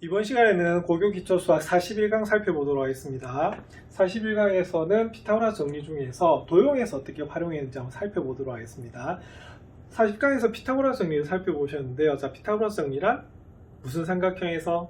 이번 시간에는 고교 기초 수학 41강 살펴보도록 하겠습니다. 41강에서는 피타고라스 정리 중에서 도형에서 어떻게 활용했는지 한번 살펴보도록 하겠습니다. 40강에서 피타고라스 정리를 살펴보셨는데요. 자, 피타고라스 정리란 무슨 삼각형에서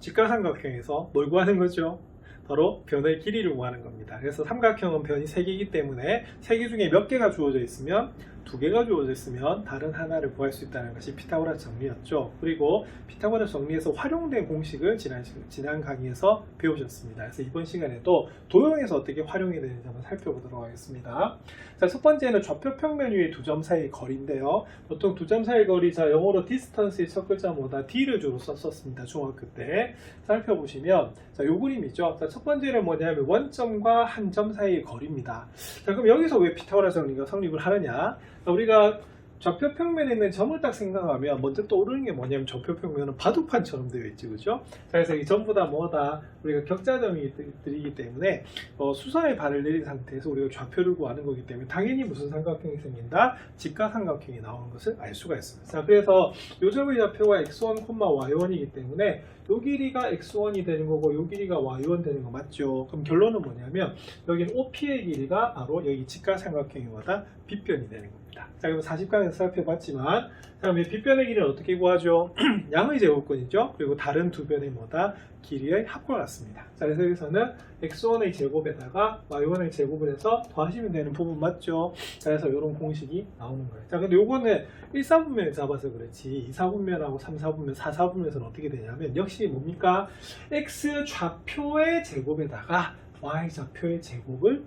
직각삼각형에서 뭘 구하는 거죠? 바로 변의 길이를 구하는 겁니다. 그래서 삼각형은 변이 3개이기 때문에 3개 중에 몇 개가 주어져 있으면 두 개가 주어져 있으면 다른 하나를 구할 수 있다는 것이 피타고라스 정리였죠. 그리고 피타고라스 정리에서 활용된 공식을 지난, 시- 지난 강의에서 배우셨습니다. 그래서 이번 시간에도 도형에서 어떻게 활용이 되는지 한번 살펴보도록 하겠습니다. 자, 첫 번째는 좌표 평면 위의 두 점 사이의 거리인데요. 보통 두 점 사이의 거리, 자, 영어로 distance의 첫 글자 뭐다? D를 주로 썼었습니다. 중학교 때. 살펴보시면, 자, 요 그림이죠. 자, 첫 번째는 뭐냐면 원점과 한 점 사이의 거리입니다. 자, 그럼 여기서 왜 피타고라스 정리가 성립을 하느냐? 자, 우리가 좌표 평면에 있는 점을 딱 생각하면 먼저 떠오르는 게 뭐냐면 좌표 평면은 바둑판처럼 되어 있지, 그죠? 자, 그래서 이 전부 다 뭐다? 우리가 격자점이들이기 때문에 어, 수선의 발을 내린 상태에서 우리가 좌표를 구하는 거기 때문에 당연히 무슨 삼각형이 생긴다? 직각삼각형이 나오는 것을 알 수가 있습니다. 자, 그래서 요 점의 좌표가 x1, y1이기 때문에 요 길이가 x1이 되는 거고 요 길이가 y1 되는 거 맞죠? 그럼 결론은 뭐냐면 여기는 OP의 길이가 바로 여기 직각삼각형이마다 빗변이 되는 겁니다. 자, 그럼 40강에서 살펴봤지만 자, 그럼 이 빗변의 길이는 어떻게 구하죠? 양의 제곱근이죠. 그리고 다른 두 변의 뭐다? 길이의 합과 같습니다. 자, 그래서 여기서는 x1의 제곱에다가 y1의 제곱을 해서 더하시면 되는 부분 맞죠? 자, 그래서 이런 공식이 나오는 거예요. 자, 근데 요거는 1, 4분면을 잡아서 그렇지 2, 4분면하고 3, 4분면, 4, 4분면에서는 어떻게 되냐면 역시 뭡니까? x 좌표의 제곱에다가 y 좌표의 제곱을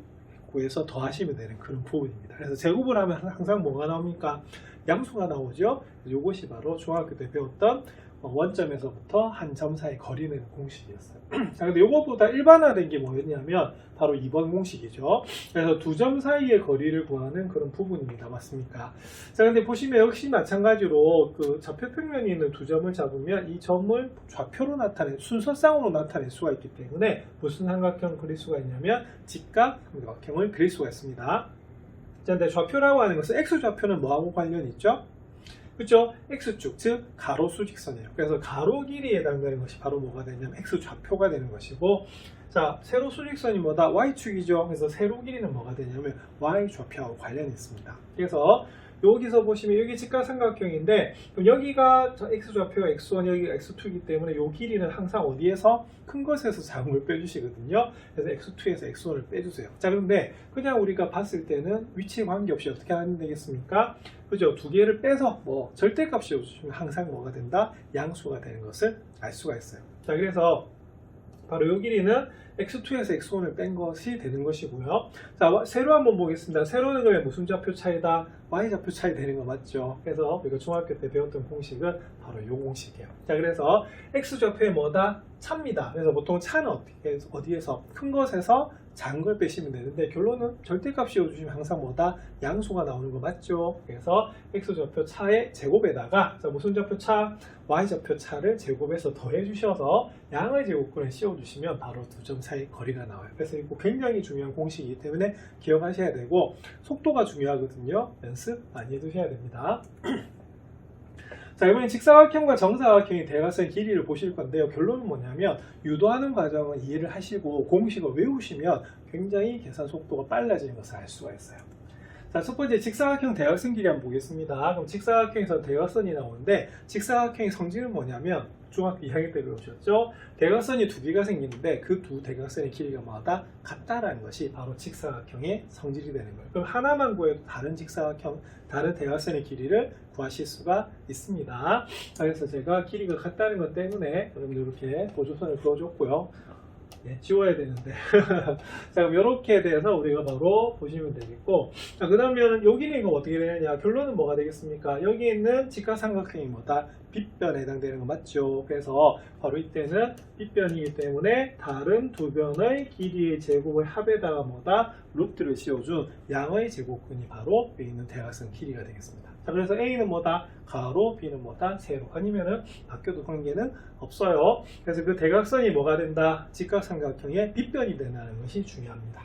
구해서 더하시면 되는 그런 부분입니다. 그래서 제곱을 하면 항상 뭐가 나옵니까? 양수가 나오죠. 이것이 바로 중학교 때 배웠던 어, 원점에서부터 한 점 사이 거리는 공식이었어요. 자, 근데 이것보다 일반화된 게 뭐였냐면 바로 2번 공식이죠. 그래서 두 점 사이의 거리를 구하는 그런 부분입니다. 맞습니까? 자, 근데 보시면 역시 마찬가지로 그 좌표 평면이 있는 두 점을 잡으면 이 점을 좌표로 나타내 순서상으로 나타낼 수가 있기 때문에 무슨 삼각형 그릴 수가 있냐면 직각 삼각형을 그릴 수가 있습니다. 자, 근데 좌표라고 하는 것은 x 좌표는 뭐하고 관련이 있죠? 그렇죠? x축, 즉 가로 수직선이에요. 그래서 가로 길이에 해당되는 것이 바로 뭐가 되냐면 x 좌표가 되는 것이고 자, 세로 수직선이 뭐다? y축이죠. 그래서 세로 길이는 뭐가 되냐면 y 좌표하고 관련이 있습니다. 그래서 여기서 보시면 여기 직각삼각형인데 여기가 저 x 좌표가 x1 여기가 x2이기 때문에 이 길이는 항상 어디에서 큰 것에서 걸 빼주시거든요. 그래서 x2에서 x1을 빼주세요. 자 그런데 그냥 우리가 봤을 때는 위치에 관계없이 어떻게 하면 되겠습니까? 그죠? 두 개를 빼서 뭐 절대값이 주시면 항상 뭐가 된다? 양수가 되는 것을 알 수가 있어요. 자 그래서 바로 이 길이는 x2에서 x1을 뺀 것이 되는 것이고요. 자, 와- 세로 한번 보겠습니다. 세로는 그러면 무슨 좌표 차이다? y 좌표 차이 되는 거 맞죠? 그래서 우리가 중학교 때 배웠던 공식은 바로 이 공식이에요. 자, 그래서 x 좌표에 뭐다? 차입니다. 그래서 보통 차는 어디에서? 큰 것에서 작은 걸 빼시면 되는데 결론은 절대값 씌워주시면 항상 뭐다? 양수가 나오는 거 맞죠? 그래서 x 좌표 차의 제곱에다가 자, 무슨 좌표 차? y 좌표 차를 제곱해서 더해 주셔서 양의 제곱근을 씌워주시면 바로 두 점 사이 거리가 나와요. 그래서 이거 굉장히 중요한 공식이기 때문에 기억하셔야 되고 속도가 중요하거든요. 연습 많이 해두셔야 됩니다. 자 이번엔 직사각형과 정사각형의 대각선의 길이를 보실 건데요. 결론은 뭐냐면 유도하는 과정은 이해를 하시고 공식을 외우시면 굉장히 계산 속도가 빨라지는 것을 알 수가 있어요. 자, 첫 번째 직사각형 대각선 길이 한번 보겠습니다. 그럼 직사각형에서 대각선이 나오는데 직사각형의 성질은 뭐냐면 중학교 2학년 때 배우셨죠? 대각선이 두 개가 생기는데 그 두 대각선의 길이가 뭐다? 같다라는 것이 바로 직사각형의 성질이 되는 거예요. 그럼 하나만 구해도 다른 직사각형, 다른 대각선의 길이를 구하실 수가 있습니다. 자, 그래서 제가 길이가 같다는 것 때문에 여러분들 이렇게 보조선을 그어줬고요. 네, 지워야 되는데. 자, 그럼 이렇게 돼서 우리가 바로 보시면 되겠고. 자, 그 다음에는 여기는 이거 어떻게 되느냐. 결론은 뭐가 되겠습니까? 여기 있는 직각삼각형이 뭐다? 빗변에 해당되는 거 맞죠? 그래서 바로 이때는 빗변이기 때문에 다른 두 변의 길이의 제곱을 합에다가 뭐다? 루트를 씌워준 양의 제곱근이 바로 여기 있는 대각선 길이가 되겠습니다. 자, 그래서 A는 뭐다? 가로, B는 뭐다? 세로. 아니면은 바뀌어도 관계는 없어요. 그래서 그 대각선이 뭐가 된다? 직각삼각형의 빗변이 된다는 것이 중요합니다.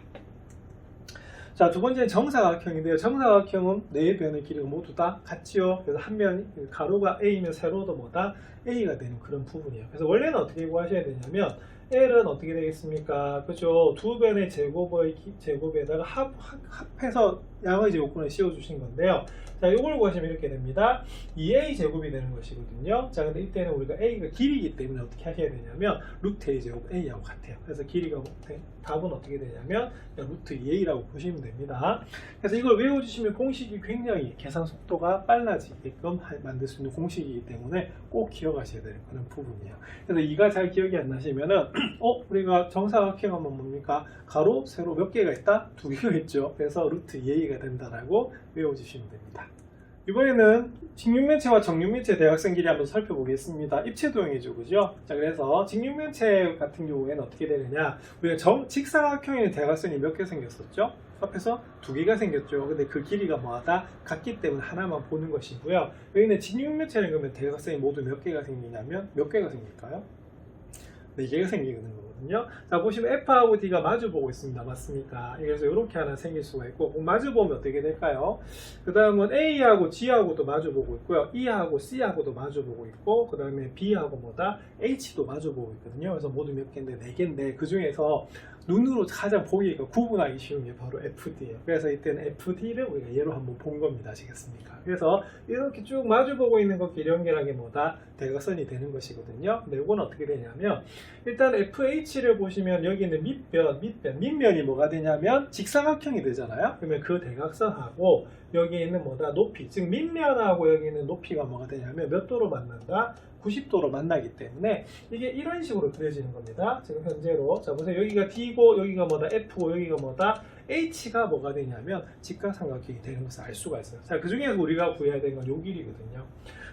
자, 두 번째는 정사각형인데요. 정사각형은 네 변의 길이가 모두 다 같지요. 그래서 한 면, 가로가 A면 세로도 뭐다? A가 되는 그런 부분이에요. 그래서 원래는 어떻게 구하셔야 되냐면, L은 어떻게 되겠습니까? 그죠? 두 변의 제곱의 기- 제곱에다가 합, 합, 합해서 양의 제곱근을 씌워주신 건데요. 자, 이걸 구하시면 이렇게 됩니다. 2A 제곱이 되는 것이거든요. 자, 근데 이때는 우리가 A가 길이기 때문에 어떻게 하셔야 되냐면, 루트 A 제곱 A하고 같아요. 그래서 길이가, 답은 어떻게 되냐면, 루트 2A라고 보시면 됩니다. 그래서 이걸 외워주시면 공식이 굉장히 계산 속도가 빨라지게끔 하- 만들 수 있는 공식이기 때문에 꼭 기억하셔야 되는 그런 부분이에요. 그래서 이가 잘 기억이 안 나시면은 어 우리가 정사각형 하면 뭡니까 가로 세로 몇 개가 있다 두 개가 있죠. 그래서 루트 2a가 된다라고 외워주시면 됩니다. 이번에는 직육면체와 정육면체 대각선 길이 한번 살펴보겠습니다. 입체 도형이죠, 그죠? 자, 그래서 직육면체 같은 경우에는 어떻게 되느냐? 우리가 정, 직사각형의 대각선이 몇 개 생겼었죠? 앞에서 두 개가 생겼죠. 근데 그 길이가 뭐하다? 같기 때문에 하나만 보는 것이고요. 여기는 직육면체는 그러면 대각선이 모두 몇 개가 생기냐면 몇 개가 생길까요? 네 개가 생기는 거거든요. 자 보시면 F하고 D가 마주 보고 있습니다. 맞습니까? 그래서 이렇게 하나 생길 수가 있고 꼭 마주 보면 어떻게 될까요? 그 다음은 A하고 G하고도 마주 보고 있고요. E하고 C하고도 마주 보고 있고 그 다음에 B하고 뭐다? H도 마주 보고 있거든요. 그래서 모두 몇 개인데 네 개인데 그 중에서 눈으로 가장 보기가 구분하기 쉬운 게 바로 FD예요. 그래서 이때는 FD를 우리가 예로 한번 본 겁니다. 아시겠습니까? 그래서 이렇게 쭉 마주 보고 있는 것 연결하게 뭐다? 대각선이 되는 것이거든요. 근데 이건 어떻게 되냐면 일단 FH 를 보시면 여기 있는 밑변, 밑변, 밑면이 뭐가 되냐면 직사각형이 되잖아요. 그러면 그 대각선하고 여기 있는 뭐다? 높이, 즉 밑면하고 여기 있는 높이가 뭐가 되냐면 몇 도로 만난다? 90도로 만나기 때문에 이게 이런 식으로 그려지는 겁니다. 지금 현재로 자 보세요. 여기가 D고 여기가 뭐다? F고 여기가 뭐다? H가 뭐가 되냐면 직각삼각형이 되는 것을 알 수가 있어요. 자, 그 중에서 우리가 구해야 되는 건 요 길이거든요.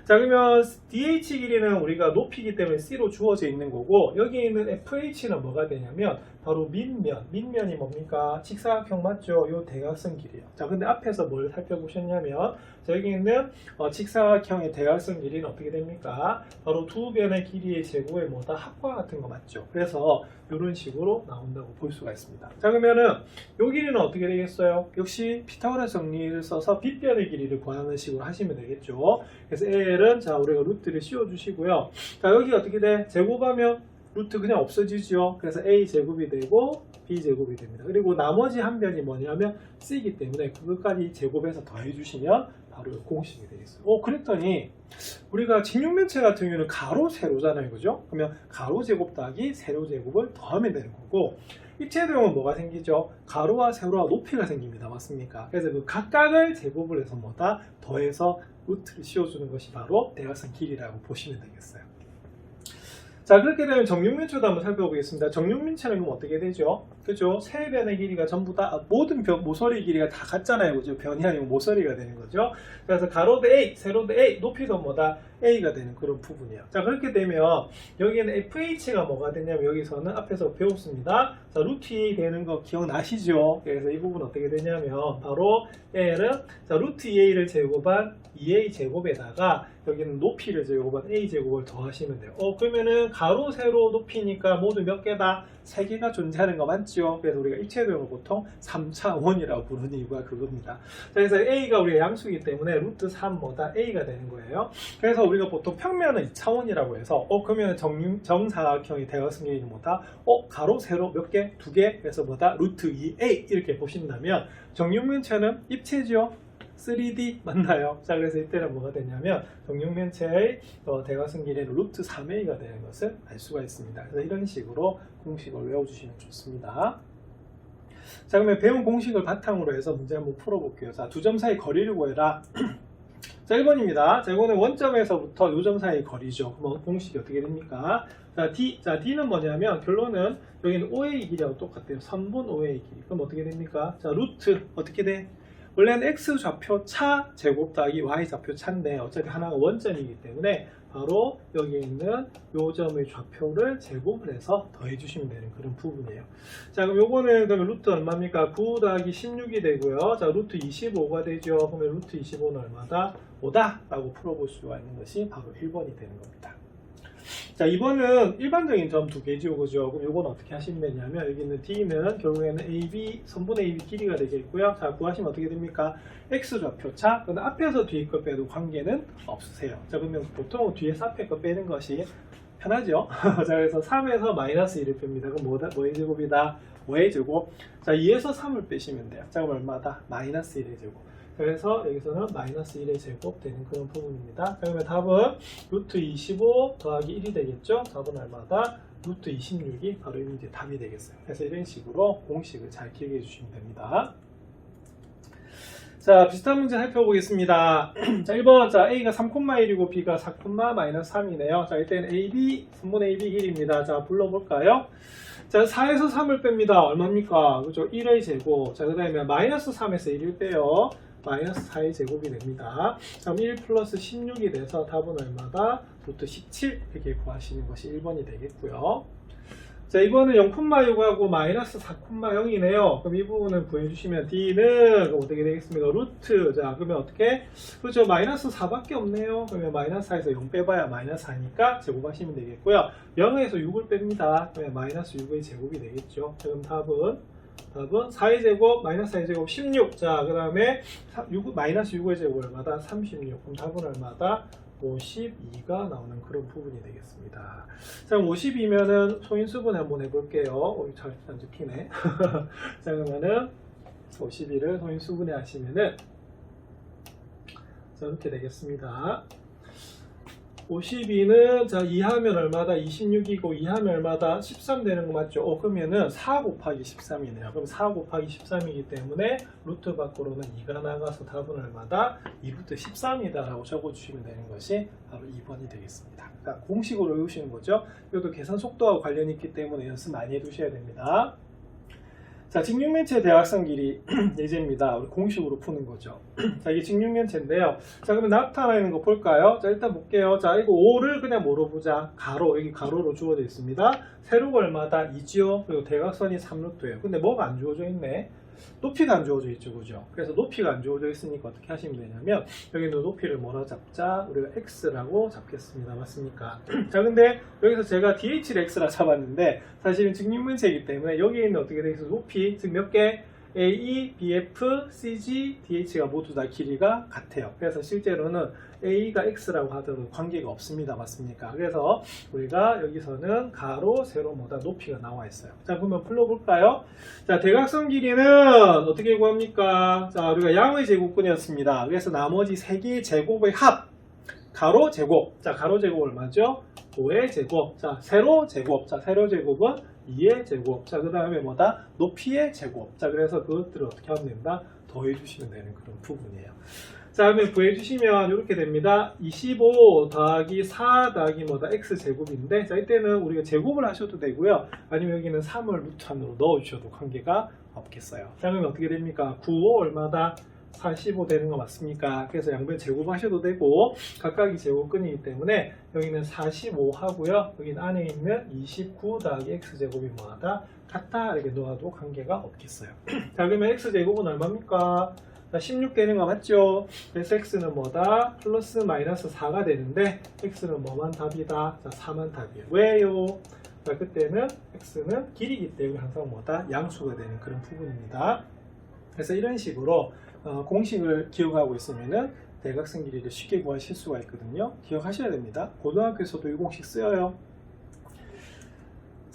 자, 그러면 DH 길이는 우리가 높이기 때문에 C로 주어져 있는 거고 여기 있는 FH는 뭐가 되냐면 바로 밑면, 밑면이 뭡니까? 직사각형 맞죠? 요 대각선 길이에요. 자, 근데 앞에서 뭘 살펴보셨냐면 자, 여기 있는 어, 직사각형의 대각선 길이는 어떻게 됩니까? 바로 두 변의 길이의 제곱의 뭐다 합과 같은 거 맞죠? 그래서 이런 식으로 나온다고 볼 수가 있습니다. 자, 그러면은 요 길이는 어떻게 되겠어요? 역시 피타고라스 정리를 써서 빗변의 길이를 구하는 식으로 하시면 되겠죠. 그래서 L은 자 우리가 루트를 씌워주시고요. 자 여기 어떻게 돼? 제곱하면 루트 그냥 없어지죠. 그래서 A 제곱이 되고 B 제곱이 됩니다. 그리고 나머지 한 변이 뭐냐면 C이기 때문에 그것까지 제곱해서 더해주시면 바로 이 공식이 되겠어요. 오 그랬더니 우리가 직육면체 같은 경우는 가로 세로잖아요, 그죠? 그러면 가로 제곱 더하기 세로 제곱을 더하면 되는 거고 입체 도형은 뭐가 생기죠? 가로와 세로와 높이가 생깁니다. 맞습니까? 그래서 그 각각을 제곱을 해서 뭐다 더해서 루트를 씌워주는 것이 바로 대각선 길이라고 보시면 되겠어요. 자 그렇게 되면 정육면체도 한번 살펴보겠습니다. 정육면체는 그럼 어떻게 되죠? 그죠? 세 변의 길이가 전부 다 아, 모든 변, 모서리 길이가 다 같잖아요. 그죠? 변이 아니고 모서리가 되는 거죠. 그래서 가로도 A, 세로도 A, 높이도 뭐다 A가 되는 그런 부분이에요. 자 그렇게 되면 여기에는 FH가 뭐가 되냐면 여기서는 앞에서 배웠습니다. 자 루트 2 되는 거 기억나시죠? 그래서 이 부분 어떻게 되냐면 바로 L은 자 루트 2A를 제곱한 2A 제곱에다가 여기는 높이를 제곱한 A 제곱을 더하시면 돼요. 어 그러면은 가로 세로 높이니까 모두 몇 개다? 세 개가 존재하는 거 맞죠? 그래서 우리가 입체도형을 보통 3차원이라고 부르는 이유가 그겁니다. 자, 그래서 A가 우리가 양수이기 때문에 루트 3 뭐다 A가 되는 거예요. 그래서 우리가 보통 평면은 2차원이라고 해서 어 그러면 정, 정사각형이 대각선이 뭐다? 어 가로 세로 몇 개? 두 개? 그래서 뭐다? 루트 2A 이렇게 보신다면 정육면체는 입체죠. 3D 맞나요? 자 그래서 이때는 뭐가 되냐면 정육면체의 어, 대각선 길이는 루트 3a가 되는 것을 알 수가 있습니다. 그래서 이런 식으로 공식을 외워주시면 좋습니다. 자 그러면 배운 공식을 바탕으로 해서 문제 한번 풀어볼게요. 자 두 점 사이 거리를 구해라. 자 1번입니다. 자 이거는 원점에서부터 요점 사이 거리죠. 그럼 공식이 어떻게 됩니까? 자 D, 자 D는 뭐냐면 결론은 여기는 OA 길이하고 똑같아요. 3분 OA 길이. 그럼 어떻게 됩니까? 자 루트 어떻게 돼? 원래는 x 좌표 차 제곱 더하기 y 좌표 차인데 어차피 하나가 원점이기 때문에 바로 여기 있는 요 점의 좌표를 제곱을 해서 더해 주시면 되는 그런 부분이에요. 자 그럼 요거는 그러면 루트 얼마입니까? 9 더하기 16이 되고요. 자 루트 25가 되죠. 그러면 루트 25는 얼마다? 5다 라고 풀어볼 수가 있는 것이 바로 1번이 되는 겁니다. 자, 이번은 일반적인 점 두 개죠, 그죠? 그럼 이건 어떻게 하시면 되냐면, 여기 있는 D는 결국에는 AB, 선분의 AB 길이가 되겠고요. 자, 구하시면 어떻게 됩니까? X좌표차, 근데 앞에서 뒤에 거 빼도 관계는 없으세요. 자, 그러면 보통 뒤에서 앞에 거 빼는 것이 편하죠? 자, 그래서 3에서 마이너스 1을 뺍니다. 그럼 뭐다, 뭐의 제곱이다? 5의 제곱. 자, 2에서 3을 빼시면 돼요. 자, 그럼 얼마다? 마이너스 1의 제곱. 그래서 여기서는 마이너스 1의 제곱 되는 그런 부분입니다. 자, 그러면 답은 루트 25 더하기 1이 되겠죠? 답은 얼마다? 루트 26이 바로 이제 답이 되겠어요. 그래서 이런 식으로 공식을 잘 기억해 주시면 됩니다. 자, 비슷한 문제 살펴보겠습니다. 자, 1번. 자, A가 3,1이고 B가 4, 마이너스 3이네요. 자, 이때는 AB, 분분의 AB 길입니다. 자, 불러볼까요? 자, 4에서 3을 뺍니다. 얼마입니까? 그죠? 1의 제곱. 자, 그 다음에 마이너스 3에서 1을 빼요. 마이너스 4의 제곱이 됩니다. 그럼 1 플러스 16이 돼서 답은 얼마다? 루트 17 이렇게 구하시는 것이 1번이 되겠고요. 자, 이번은 0,6하고 마이너스 4,0이네요. 그럼 이 부분을 구해주시면 D는 어떻게 되겠습니까? 루트. 자, 그러면 어떻게? 그렇죠. 마이너스 4밖에 없네요. 그러면 마이너스 4에서 0 빼봐야 마이너스 4니까 제곱하시면 되겠고요. 0에서 6을 뺍니다. 그러면 마이너스 6의 제곱이 되겠죠. 자, 그럼 답은 답은 4의 제곱, 마이너스 4의 제곱 16. 자, 그 다음에 마이너스 6의 제곱 얼마다? 36. 그럼 답은 얼마다? 52가 나오는 그런 부분이 되겠습니다. 자, 52면은 소인수분 한번 해볼게요. 어, 잘, 안 찍히네. 자, 그러면은 52를 소인수분해 하시면은 자, 이렇게 되겠습니다. 52는 자 2하면 얼마다 26이고 2하면 얼마다 13 되는 거 맞죠? 어, 그러면은 4 곱하기 13이네요. 그럼 4 곱하기 13이기 때문에 루트 밖으로는 2가 나가서 답은 얼마다 2루트 13이다라고 적어주시면 되는 것이 바로 2번이 되겠습니다. 그러니까 공식으로 외우시는 거죠. 이것도 계산 속도와 관련이 있기 때문에 연습 많이 해두셔야 됩니다. 자, 직육면체 대각선 길이 예제입니다. 우리 공식으로 푸는 거죠. 자, 이게 직육면체인데요. 자, 그러면 나타나는 거 볼까요? 자, 일단 볼게요. 자, 이거 5를 그냥 뭐로 보자? 가로, 여기 가로로 주어져 있습니다. 세로가 얼마다? 2지요. 그리고 대각선이 3루트예요. 근데 뭐가 안 주어져 있네? 높이가 안 주어져 있죠, 그죠? 그래서 높이가 안 주어져 있으니까 어떻게 하시면 되냐면 여기는 높이를 뭐라 잡자? 우리가 x라고 잡겠습니다, 맞습니까? 자, 근데 여기서 제가 dh를 x라 잡았는데 사실은 직립문체이기 때문에 여기에 있는 어떻게 되겠어? 높이 즉 몇 개? AE, BF, CG, DH가 모두 다 길이가 같아요. 그래서 실제로는 A가 X라고 하더라도 관계가 없습니다. 맞습니까? 그래서 우리가 여기서는 가로, 세로 뭐다 높이가 나와 있어요. 자, 그러면 풀어볼까요? 자, 대각선 길이는 어떻게 구합니까? 자, 우리가 양의 제곱근이었습니다. 그래서 나머지 세 개의 제곱의 합. 가로 제곱. 자, 가로 제곱 얼마죠? 5의 제곱. 자, 세로 제곱. 자, 세로 제곱은 2의 제곱. 자, 그 다음에 뭐다? 높이의 제곱. 자, 그래서 그것들을 어떻게 하면 된다? 더해주시면 되는 그런 부분이에요. 자, 그러면 구해주시면 이렇게 됩니다. 25 더하기 4 더하기 뭐다? x 제곱인데, 자, 이때는 우리가 제곱을 하셔도 되고요. 아니면 여기는 3을 루트 안으로 넣어주셔도 관계가 없겠어요. 자, 그러면 어떻게 됩니까? 9, 5 얼마다? 45 되는 거 맞습니까? 그래서 양변 제곱하셔도 되고 각각이 제곱근이기 때문에 여기는 45 하고요. 여기 안에 있는 29 더하기 x제곱이 뭐하다? 같다 이렇게 넣어도 관계가 없겠어요. 자 그러면 x제곱은 얼마입니까? 자, 16 되는 거 맞죠? 그래서 x는 뭐다? 플러스 마이너스 4가 되는데 x는 뭐만 답이다? 자 4만 답이에요. 왜요? 자 그때는 x는 길이기 때문에 항상 뭐다? 양수가 되는 그런 부분입니다. 그래서 이런 식으로 어, 공식을 기억하고 있으면은 대각선 길이를 쉽게 구하실 수가 있거든요. 기억하셔야 됩니다. 고등학교에서도 이 공식 쓰여요.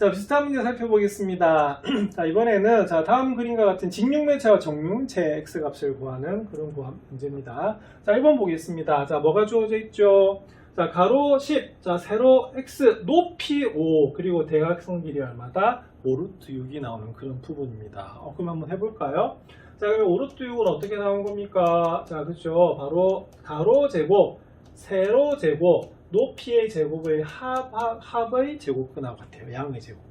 자, 비슷한 문제 살펴보겠습니다. 자, 이번에는 자, 다음 그림과 같은 직육면체와 정육면체 x 값을 구하는 그런 구함 문제입니다. 자, 1번 보겠습니다. 자, 뭐가 주어져 있죠? 자, 가로 10, 자, 세로 x, 높이 5, 그리고 대각선 길이 얼마다? 5루트 6이 나오는 그런 부분입니다. 어, 그럼 한번 해볼까요? 자, 그러면 5루트 6은 어떻게 나온 겁니까? 자, 그렇죠. 바로 가로 제곱, 세로 제곱, 높이의 제곱의 합, 합, 합 의 제곱근하고 같아요. 양의 제곱근.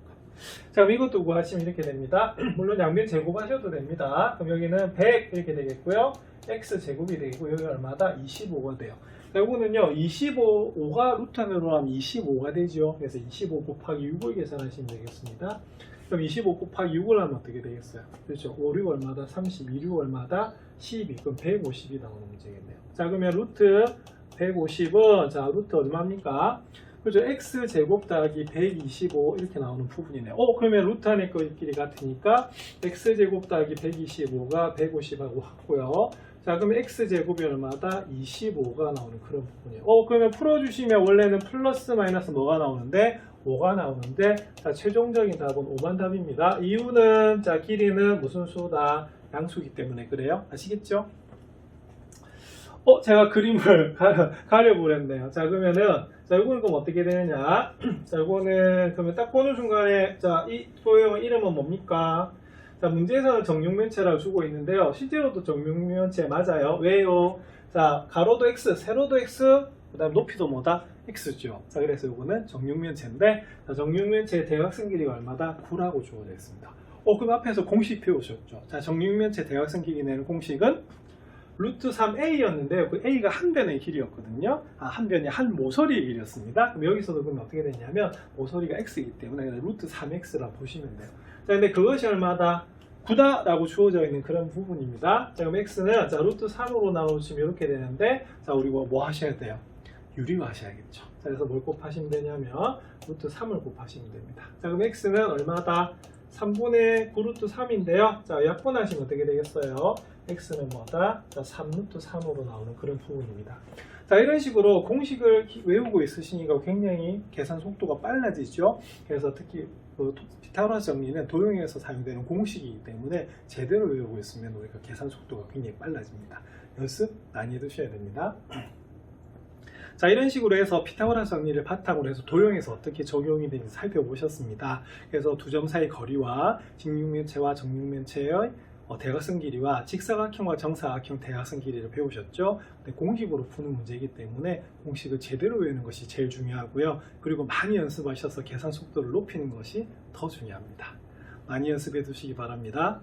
자, 이것도 구하시면 이렇게 됩니다. 물론 양변 제곱하셔도 됩니다. 그럼 여기는 100 이렇게 되겠고요. x 제곱이 되고 여기 얼마다? 25가 돼요. 자, 이거는요, 25, 5가 루트 안으로 하면 25가 되죠. 그래서 25 곱하기 6을 계산하시면 되겠습니다. 그럼 25 곱하기 6을 하면 어떻게 되겠어요? 그렇죠. 5, 6 얼마다? 32, 6 얼마다? 12. 그럼 150이 나오는 문제겠네요. 자, 그러면 루트 150은, 자, 루트 얼마입니까? 그죠? x 제곱 더하기 125 이렇게 나오는 부분이네요. 어 그러면 루트 안에 거끼리 같으니까 x 제곱 더하기 125가 150하고 같고요. 자 그럼 x 제곱이 얼마다 25가 나오는 그런 부분이에요. 어 그러면 풀어주시면 원래는 플러스 마이너스 뭐가 나오는데 5가 나오는데 자 최종적인 답은 5만 답입니다. 이유는 자 길이는 무슨 수다 양수기 때문에 그래요. 아시겠죠? 어, 제가 그림을 가, 가려보랬네요. 자, 그러면은, 자, 이거는 그럼 어떻게 되느냐. 자, 이거는, 그러면 딱 보는 순간에, 자, 이 도형의 이름은 뭡니까? 자, 문제에서는 정육면체라고 주고 있는데요. 실제로도 정육면체 맞아요. 왜요? 자, 가로도 x, 세로도 x, 그 다음 높이도 뭐다? x죠. 자, 그래서 이거는 정육면체인데, 자, 정육면체의 대각선 길이가 얼마다? 9라고 주어져 있습니다. 어, 그럼 앞에서 공식 배우셨죠? 자, 정육면체 대각선 길이 내는 공식은 루트 3a였는데요. 그 a가 한 변의 길이었거든요. 아, 한 변이 한 모서리의 길이었습니다. 그럼 여기서도 그러면 어떻게 되냐면 모서리가 x이기 때문에 루트 3x라 보시면 돼요. 자, 근데 그것이 얼마다? 9다라고 주어져 있는 그런 부분입니다. 자, 그럼 x는 자, 루트 3으로 나누시면 이렇게 되는데 자, 우리 뭐, 뭐 하셔야 돼요? 유리화하셔야겠죠. 자, 그래서 뭘 곱하시면 되냐면 루트 3을 곱하시면 됩니다. 자, 그럼 x는 얼마다? 3분의 9루트 3인데요. 자, 약분하시면 어떻게 되겠어요? X는 뭐다? 자, 3루트 3으로 나오는 그런 부분입니다. 자, 이런 식으로 공식을 기- 외우고 있으시니까 굉장히 계산 속도가 빨라지죠. 그래서 특히 그 토- 피타고라스 정리는 도형에서 사용되는 공식이기 때문에 제대로 외우고 있으면 우리가 계산 속도가 굉장히 빨라집니다. 연습 많이 해두셔야 됩니다. 자 이런 식으로 해서 피타고라스 정리를 바탕으로 해서 도형에서 어떻게 적용이 되는지 살펴보셨습니다. 그래서 두 점 사이 거리와 직육면체와 정육면체의 어, 대각선 길이와 직사각형과 정사각형 대각선 길이를 배우셨죠. 공식으로 푸는 문제이기 때문에 공식을 제대로 외우는 것이 제일 중요하고요. 그리고 많이 연습하셔서 계산 속도를 높이는 것이 더 중요합니다. 많이 연습해 두시기 바랍니다.